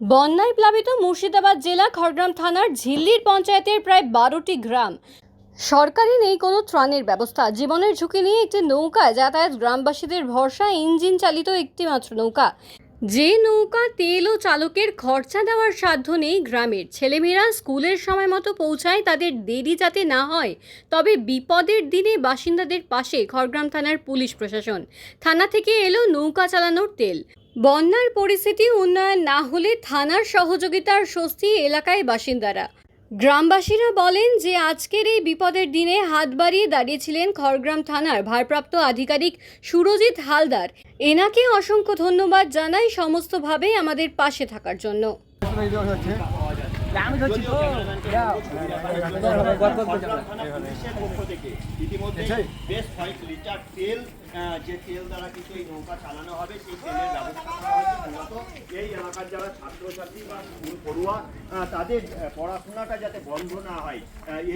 বন্যায় প্লাবিত মুর্শিদাবাদ জেলা খড়গ্রাম থানার ঝিল্লির পঞ্চায়েতের প্রায় বারোটি গ্রাম। সরকারি নেই কোনো ত্রাণের ব্যবস্থা। জীবনের ঝুঁকি নিয়ে একটি নৌকা, যাতায়াত গ্রামবাসীদের ভরসা, ইঞ্জিন চালিত একটি মাত্র নৌকা। যে নৌকা তেল ও চালকের খরচা দেওয়ার সাধ্য নেই গ্রামের। ছেলেমেয়েরা স্কুলের সময় মতো পৌঁছায়, তাদের দেরি যাতে না হয়, তবে বিপদের দিনে বাসিন্দাদের পাশে খড়গ্রাম থানার পুলিশ প্রশাসন। থানা থেকে এলো নৌকা চালানোর তেল। বন্যার পরিস্থিতি উন্নয়ন না হলে থানার সহযোগিতার স্বস্তি এলাকায় বাসিন্দারা। গ্রামবাসীরা বলেন যে আজকের এই বিপদের দিনে হাত বাড়িয়ে দাঁড়িয়েছিলেন খড়গ্রাম থানার ভারপ্রাপ্ত আধিকারিক সুরজিৎ হালদার। এনাকে অসংখ্য ধন্যবাদ জানাই সমস্তভাবে আমাদের পাশে থাকার জন্য। পক্ষ থেকে ইতিমধ্যে বেশ কয়েক লিটার তেল যে তেল দ্বারা কিন্তু এই নৌকা চালানো হবে সেই তেলের ব্যবস্থা করা হয়েছে মূলত। এই এলাকার যারা ছাত্রছাত্রী বা স্কুল পড়ুয়া তাদের পড়াশোনাটা যাতে বন্ধ না হয়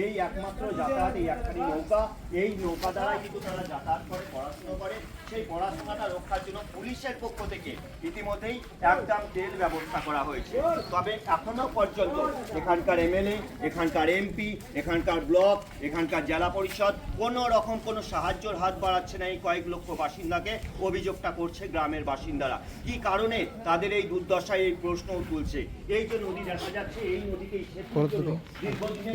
এই একমাত্র যাতায়াত এই একখানি নৌকা এই নৌকা দ্বারা কিন্তু তারা যাতায়াত করে পড়াশোনা করে। সেই পড়াশোনাটা রক্ষার জন্য পুলিশের পক্ষ থেকে ইতিমধ্যেই একদম তেল ব্যবস্থা করা হয়েছে। তবে এখনও পর্যন্ত এখানকার এমএলএ এখানকার এমপি এখানকার ব্লক এখানকার জেলা পরিষদ কোনো রকম কোনো সাহায্যর হাত বাড়াচ্ছে না এই কয়েক লক্ষ বাসিন্দাকে অভিযোগটা করছে গ্রামের বাসিন্দারা। কি কারণে তাদের এই দুর্দশায় এই প্রশ্ন তুলছে? এই যে নদী দেখা যাচ্ছে এই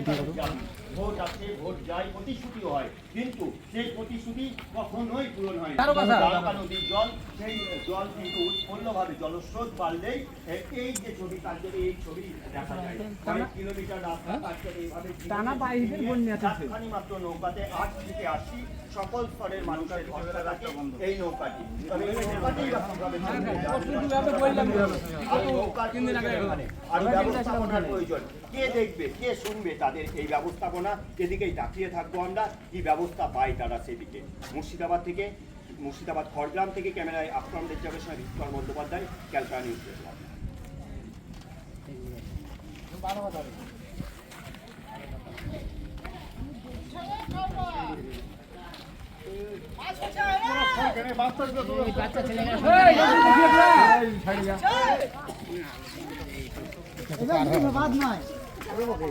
দাবি। ভোট আছে ভোট যায় প্রতিশ্রুতিও হয়। কিন্তু সেই প্রতিশ্রুতি কখনোই পূরণ হয় নদীর জল সেই জল কিন্তু উৎপন্নভাবে জলস্রোত বাড়লেই এই যে ছবি কার্যত এই ছবি দেখা যায়। কে দেখবে কে শুনবে তাদের এই ব্যবস্থাপনা এদিকেই তাকিয়ে থাকব আমরা কি ব্যবস্থা পাই তারা সেদিকে মুর্শিদাবাদ থেকে মুর্শিদাবাদ খড়গ্রাম থেকে ক্যামেরায় আকরাম দেজ্জাবের সঙ্গে Victor Bandyopadhyay Calcutta news network. বাচ্চা ছেলেরা না না আমাদের আমাদের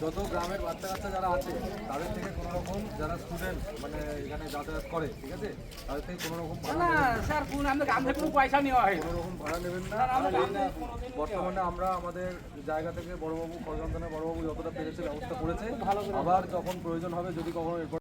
যত গ্রামের বাচ্চা কাচ্চা যারা আছে তাদের থেকে কোনো রকম যারা স্টুডেন্ট মানে এখানে যাতায়াত করে ঠিক আছে? তাদের থেকে কোনো রকম ভাড়া স্যার আমাদের গ্রাম থেকে কোনো পয়সা নেওয়া হয় কোনো রকম ভাড়া নেবেন না। বর্তমানে আমরা আমাদের জায়গা থেকে বড়বাবু থানার বড়বাবু যতটা পেরেছে ব্যবস্থা করেছে আবার যখন প্রয়োজন হবে যদি কখনো এরপর